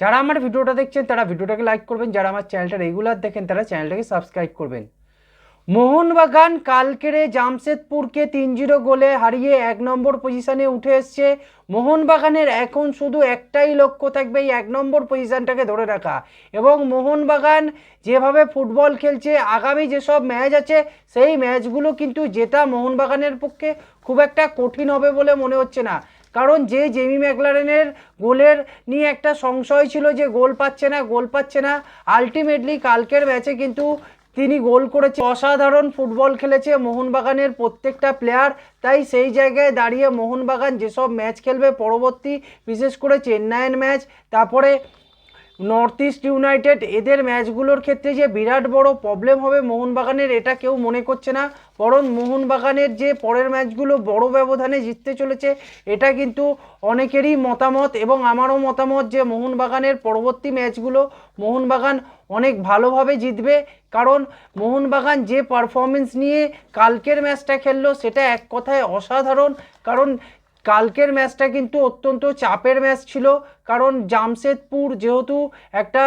যারা আমার ভিডিওটা দেখছেন, তারা ভিডিওটাকে লাইক করবেন। যারা আমার চ্যানেলটা রেগুলার দেখেন, তারা চ্যানেলটাকে সাবস্ক্রাইব করবেন। মোহনবাগান কালকেরে জামশেদপুরকে তিন জিরো গোলে হারিয়ে এক নম্বর পজিশনে উঠে এসছে। মোহনবাগানের এখন শুধু একটাই লক্ষ্য থাকবে এই এক নম্বর পজিশানটাকে ধরে রাখা। এবং মোহনবাগান যেভাবে ফুটবল খেলছে, আগামী যেসব ম্যাচ আছে, সেই ম্যাচগুলো কিন্তু জেতা মোহনবাগানের পক্ষে খুব একটা কঠিন হবে বলে মনে হচ্ছে না। কারণ যে জেমি ম্যাকলারেনের গোলের নিয়ে একটা সংশয় ছিল যে গোল পাচ্ছে না, গোল পাচ্ছে না আলটিমেটলি কালকের ম্যাচে কিন্তু তিনি গোল করেছে। অসাধারণ ফুটবল খেলেছে মোহনবাগানের প্রত্যেকটা প্লেয়ার তাই সেই জায়গায় দাঁড়িয়ে মোহনবাগান যেসব ম্যাচ খেলবে, পরবর্তী বিশেষ করে চেন্নাইয়ের ম্যাচ, তারপরে নর্থ ইস্ট ইউনাইটেড এদের ম্যাচগুলোর ক্ষেত্রে যে বিরাট বড় প্রবলেম হবে মোহনবাগানের, এটা কেউ মনে করছে না। বরং মোহনবাগানের যে পরের ম্যাচগুলো বড় ব্যবধানে জিততে চলেছে, এটা কিন্তু অনেকেরই মতামত এবং আমারও মতামত যে মোহনবাগানের পরবর্তী ম্যাচগুলো মোহনবাগান অনেক ভালোভাবে জিতবে। কারণ মোহনবাগান যে পারফরমেন্স নিয়ে কালকের ম্যাচটা খেললো, সেটা এক কথায় অসাধারণ। কারণ কালকের ম্যাচটা কিন্তু অত্যন্ত চাপের ম্যাচ ছিল, কারণ জামশেদপুর যেহেতু একটা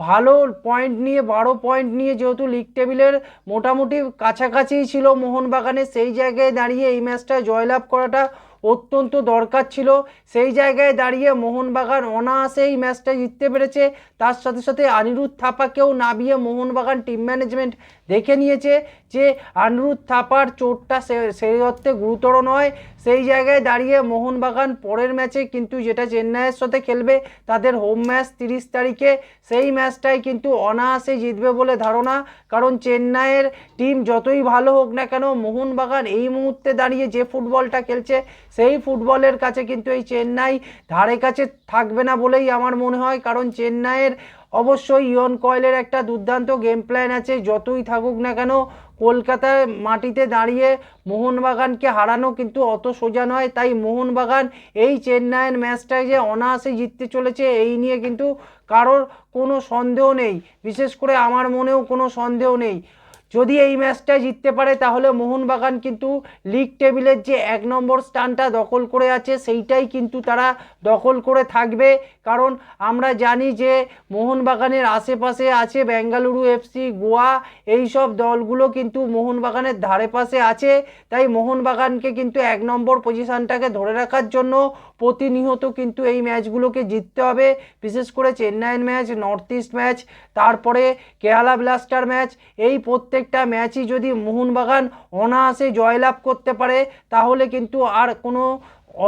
ভালো পয়েন্ট নিয়ে বারো পয়েন্ট নিয়ে যেহেতু লিগ টেবিলের মোটামুটি কাছাকাছিই ছিল মোহনবাগানে, সেই জায়গায় দাঁড়িয়ে এই ম্যাচটা জয়লাভ করাটা অত্যন্ত দরকার ছিল। সেই জায়গায় দাঁড়িয়ে মোহনবাগান অনায়াসে এই ম্যাচটা জিততে পেরেছে। তার সাথে সাথে অনিরুদ্ধ থাপাকেও নামিয়ে মোহনবাগান টিম ম্যানেজমেন্ট দেখে নিয়েছে। যে আনরুদ থাপার চোটটা সেই অর্থে গুরুতর নয়। সেই জায়গায় দাঁড়িয়ে মোহনবাগান পরের ম্যাচে কিন্তু যেটা চেন্নাইয়ের সাথে খেলবে, তাদের হোম ম্যাচ তিরিশ তারিখে। সেই ম্যাচটাই কিন্তু অনায়াসে জিতবে বলে ধারণা। কারণ চেন্নাইয়ের টিম যতই ভালো হোক না কেন, মোহনবাগান এই মুহূর্তে দাঁড়িয়ে যে ফুটবলটা খেলছে, সেই ফুটবলের কাছে কিন্তু এই চেন্নাই ধারে কাছে থাকবে না বলেই আমার মনে হয়। কারণ চেন্নাইয়ের অবশ্যই ইয়ন কয়েলের একটা দুর্দান্ত গেম প্ল্যান আছে, যতই থাকুক না কেন, কলকাতায় মাটিতে দাঁড়িয়ে মোহনবাগানকে হারানো কিন্তু অত সোজা নয়। তাই মোহনবাগান এই চেন্নাইয়ের ম্যাচটায় যে অনায়াসে জিততে চলেছে, এই নিয়ে কিন্তু কারোর কোনো সন্দেহ নেই। বিশেষ করে আমার মনেও কোনো সন্দেহ নেই। যদি এই ম্যাচটা জিততে পারে, তাহলে মোহনবাগান কিন্তু লিগ টেবিলের যে এক নম্বর স্থানটা দখল করে আছে, সেইটাই কিন্তু তারা দখল করে থাকবে। কারণ আমরা জানি যে মোহনবাগানের আশেপাশে আছে বেঙ্গালুরু এফসি গোয়া এই সব দলগুলো কিন্তু মোহনবাগানের ধারে পাশে আছে। তাই মোহনবাগানকে কিন্তু এক নম্বর পজিশনটাকে ধরে রাখার জন্য প্রতিনিয়ত কিন্তু এই ম্যাচগুলোকে জিততে হবে। বিশেষ করে চেন্নাইয়ের ম্যাচ, নর্থ ইস্ট ম্যাচ, তারপরে কেরালা ব্লাস্টার ম্যাচ, এই প্রত্যেকটা ম্যাচই যদি মোহনবাগান অনায়াসে জয়লাভ করতে পারে, তাহলে কিন্তু আর কোনো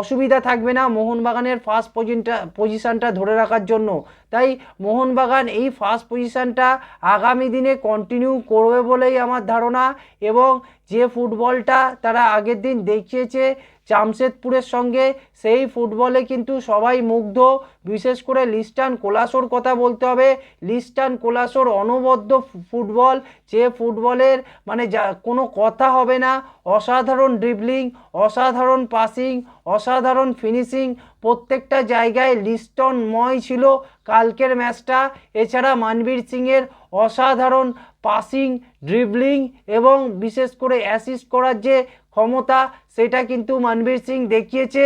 অসুবিধা থাকবে না মোহনবাগানের ফার্স্ট পজিশনটা পজিশনটা ধরে রাখার জন্য। তাই মোহনবাগান এই ফার্স্ট পজিশনটা আগামী দিনে কন্টিনিউ করবে বলেই আমার ধারণা এবং যে ফুটবলটা তারা আগের দিন দেখিয়েছে জামশেদপুরের সঙ্গে, সেই ফুটবলে কিন্তু সবাই মুগ্ধ। বিশেষ করে লিস্টান কোলাসোর কথা বলতে হবে। লিস্টান কোলাসোর অনবদ্য ফুটবল যে ফুটবলের মানে যা, কোনো কথা হবে না। অসাধারণ ড্রিবলিং অসাধারণ পাসিং অসাধারণ ফিনিশিং প্রত্যেকটা জায়গায় লিস্টনময় ছিল। কালকের ম্যাচটা এছাড়া মানবীর সিংয়ের অসাধারণ পাসিং ড্রিবলিং এবং বিশেষ করে অ্যাসিস্ট করার যে ক্ষমতা, সেটা কিন্তু মানবীর সিং দেখিয়েছে।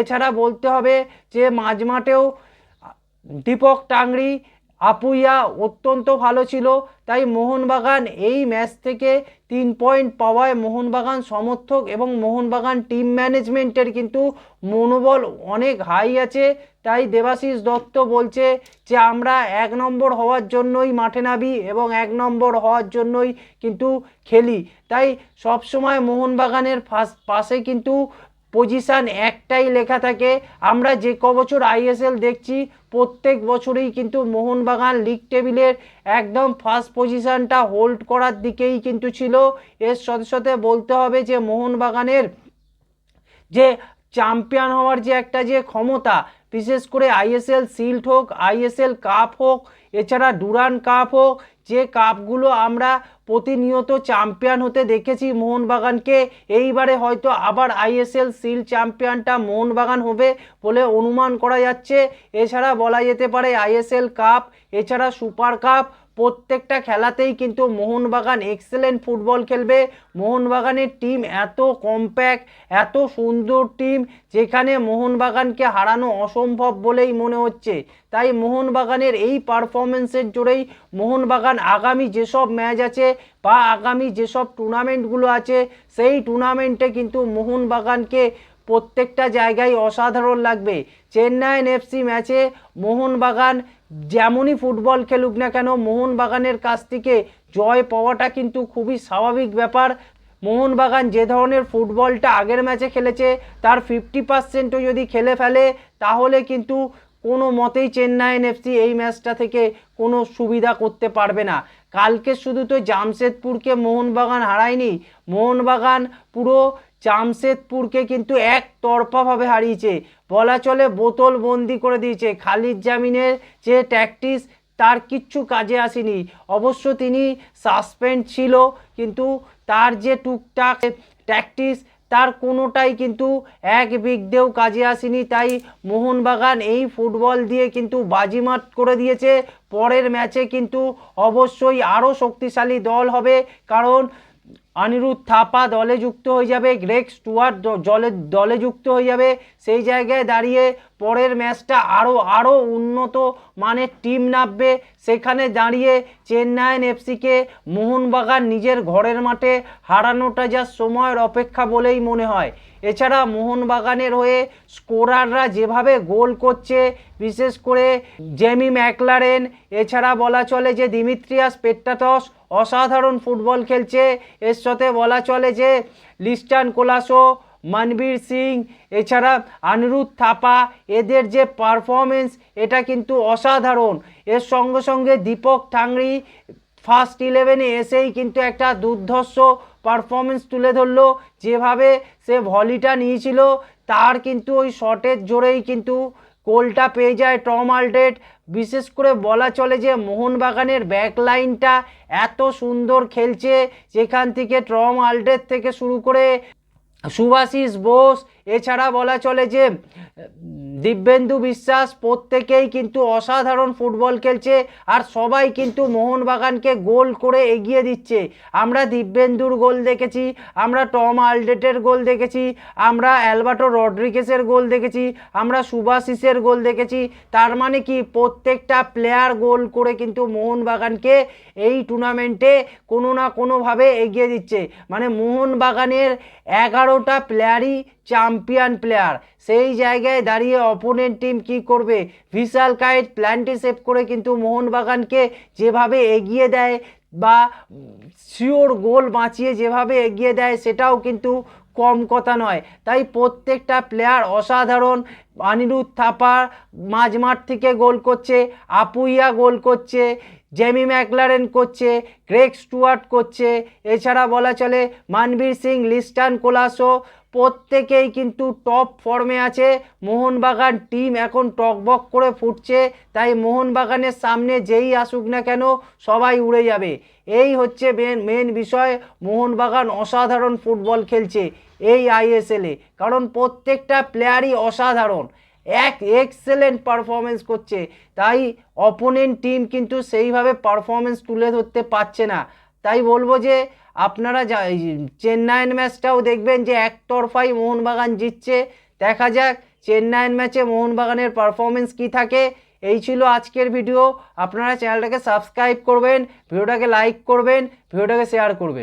এছাড়া বলতে হবে যে মাঝমাঠেও দীপক টাংরি আপুইয়া অত্যন্ত ভালো ছিল। তাই মোহনবাগান এই ম্যাচ থেকে তিন পয়েন্ট পাওয়ায় মোহনবাগান সমর্থক এবং মোহনবাগান টিম ম্যানেজমেন্টের কিন্তু মনোবল অনেক হাই আছে। তাই দেবাশিস দত্ত বলছে যে, আমরা এক নম্বর হওয়ার জন্যই মাঠে নামি এবং এক নম্বর হওয়ার জন্যই কিন্তু খেলি। তাই সবসময় মোহনবাগানের পাশে কিন্তু পজিশান একটাই লেখা থাকে। আমরা যে ক বছর আইএসএল দেখছি, প্রত্যেক বছরেই কিন্তু মোহনবাগান লিগ টেবিলের একদম ফার্স্ট পজিশানটা হোল্ড করার দিকেই কিন্তু ছিল। এর সাথে সাথে বলতে হবে যে, মোহনবাগানের যে চ্যাম্পিয়ন হওয়ার যে একটা যে ক্ষমতা বিশেষ করে আইএসএল শিল্ড হোক, আইএসএল কাপ হোক, এছাড়া ডুরান কাপ হোক, যে কাপগুলো আমরা প্রতিনিয়ত চ্যাম্পিয়ন হতে দেখেছি মোহনবাগানকে, এইবারে হয়তো আবার আইএসএল সিল চ্যাম্পিয়নটা মোহনবাগান হবে বলে অনুমান করা যাচ্ছে। এছাড়া বলা যেতে পারে আইএসএল কাপ, এছাড়া সুপার কাপ প্রত্যেকটা খেলাতেই কিন্তু মোহনবাগান এক্সেলেন্ট ফুটবল খেলবে। মোহনবাগানের টিম এত কম্প্যাক্ট এত সুন্দর টিম যেখানে মোহনবাগানকে হারানো অসম্ভব বলেই মনে হচ্ছে। তাই মোহনবাগানের এই পারফরমেন্সের জোরেই মোহনবাগান আগামী যেসব ম্যাচ আছে বা আগামী যেসব টুর্নামেন্টগুলো আছে, সেই টুর্নামেন্টে কিন্তু মোহনবাগানকে প্রত্যেকটা জায়গায় অসাধারণ লাগবে। চেন্নাইন এফসি ম্যাচে মোহনবাগান যেমনই ফুটবল খেলুক না কেন, মোহনবাগানের কাছ থেকে জয় পাওয়াটা কিন্তু খুবই স্বাভাবিক ব্যাপার। মোহনবাগান যে ধরনের ফুটবলটা আগের ম্যাচে খেলেছে, তার ফিফটি পার্সেন্টও যদি খেলে ফেলে, তাহলে কিন্তু কোনো মতেই চেন্নাইন এফসি এই ম্যাচটা থেকে কোনো সুবিধা করতে পারবে না। কালকে শুধু তো জামশেদপুরকে মোহনবাগান হারায়নি, মোহনবাগান পুরো জামশেদপুরকে কিন্তু এক তরফাভাবে হারিয়েছে। বলা চলে বোতল বন্দি করে দিয়েছে। খালিদ জামিনের যে ট্যাকটিস তার কিচ্ছু কাজে আসেনি। অবশ্য তিনি সাসপেন্ড ছিল, কিন্তু তার যে টুকটাক ট্যাকটিস তার কোনোটাই কিন্তু এক বিগদেও কাজে আসেনি। তাই মোহনবাগান এই ফুটবল দিয়ে কিন্তু বাজিমাত করে দিয়েছে। পরের ম্যাচে কিন্তু অবশ্যই আরও শক্তিশালী দল হবে। কারণ অনিরুদ্ধ থাপা দলে যুক্ত হয়ে যাবে গ্রেক স্টুয়ার্ট জলে, দলে যুক্ত হয়ে যাবে। সেই জায়গায় দাঁড়িয়ে পরের ম্যাচটা আরও আরও উন্নত মানের টিম নামবে। সেখানে দাঁড়িয়ে চেন্নাইন এফসিকে মোহনবাগান নিজের ঘরের মাঠে হারানোটা যা সময়ের অপেক্ষা বলেই মনে হয়। এছাড়া মোহনবাগানের হয়ে স্কোরাররা যেভাবে গোল করছে, বিশেষ করে জেমি ম্যাকলারেন, এছাড়া বলা চলে যে দিমিত্রিয়াস পেট্টাটস অসাধারণ ফুটবল খেলছে এর সাথে বলা চলে যে লিস্টান কোলাসো, মনবীর সিং, এছাড়া অনিরুদ্ধ থাপা, এদের যে পারফরমেন্স এটা কিন্তু অসাধারণ। এর সঙ্গে সঙ্গে দীপক ঠাংরি ফার্স্ট ইলেভেনে এসেই কিন্তু একটা দুর্ধর্ষ পারফরমেন্স তুলে ধরলো। যেভাবে সে ভলিটা নিয়েছিল, তার কিন্তু ওই শটের জোরেই কিন্তু গোলটা পেয়ে যায় টম আলডেট বিশেষ করে বলা চলে যে মোহনবাগানের ব্যাক লাইনটা এত সুন্দর খেলছে, যেখান থেকে টম আলডেট থেকে শুরু করে সুভাশিস বোস। এছাড়া বলা চলে যে দিব্যেন্দু বিশ্বাস প্রত্যেকেই কিন্তু অসাধারণ ফুটবল খেলছে আর সবাই কিন্তু মোহনবাগানকে গোল করে এগিয়ে দিচ্ছে। আমরা দিব্যেন্দুর গোল দেখেছি, আমরা টম আলডেটের গোল দেখেছি, আমরা অ্যালবার্টো রড্রিগেসের গোল দেখেছি, আমরা সুভাশিসের গোল দেখেছি। তার মানে কি? প্রত্যেকটা প্লেয়ার গোল করে কিন্তু মোহনবাগানকে এই টুর্নামেন্টে কোনো না কোনোভাবে এগিয়ে দিচ্ছে। মানে মোহনবাগানের এগারোটা প্লেয়ারই চ্যাম্পিয়ন প্লেয়ার সেই জায়গায় দাঁড়িয়ে অপোনেন্ট টিম কি করবে? ভিশাল কাইট প্ল্যান্টি সেভ করে কিন্তু মোহনবাগানকে যেভাবে এগিয়ে দেয় বা শিওর গোল বাঁচিয়ে যেভাবে এগিয়ে দেয় সেটাও কিন্তু কম কথা নয়। তাই প্রত্যেকটা প্লেয়ার অসাধারণ। অনিরুদ্ধ থাপা মাঝমাঠ থেকে গোল করছে, আপুইয়া গোল করছে জেমি ম্যাকলারেন করছে গ্রেক স্টুয়ার্ট করছে। এছাড়া বলা চলে মানবীর সিং, লিস্টান কোলাসো প্রত্যেকেই কিন্তু টপ ফর্মে আছে। মোহনবাগান টিম এখন টকবক করে ফুটছে। তাই মোহনবাগানের সামনে যেই আসুক না কেন সবাই উড়ে যাবে। এই হচ্ছে মেন মেন বিষয়। মোহনবাগান অসাধারণ ফুটবল খেলছে এই আইএসএলে কারণ প্রত্যেকটা প্লেয়ারই অসাধারণ। এক এক্সেলেন্ট পারফরমেন্স করছে। তাই অপোনেন্ট টিম কিন্তু সেইভাবে পারফরমেন্স তুলে ধরতে পারছে না। তাই বলব যে আপনারা যা চেন্নাইয়ের ম্যাচটাও দেখবেন যে একতরফাই মোহনবাগান জিতছে। দেখা যাক চেন্নাইয়ের ম্যাচে মোহনবাগানের পারফরমেন্স কি থাকে। এই ছিল আজকের ভিডিও আপনারা চ্যানেলটাকে সাবস্ক্রাইব করবেন ভিডিওটাকে লাইক করবেন ভিডিওটাকে শেয়ার করবেন।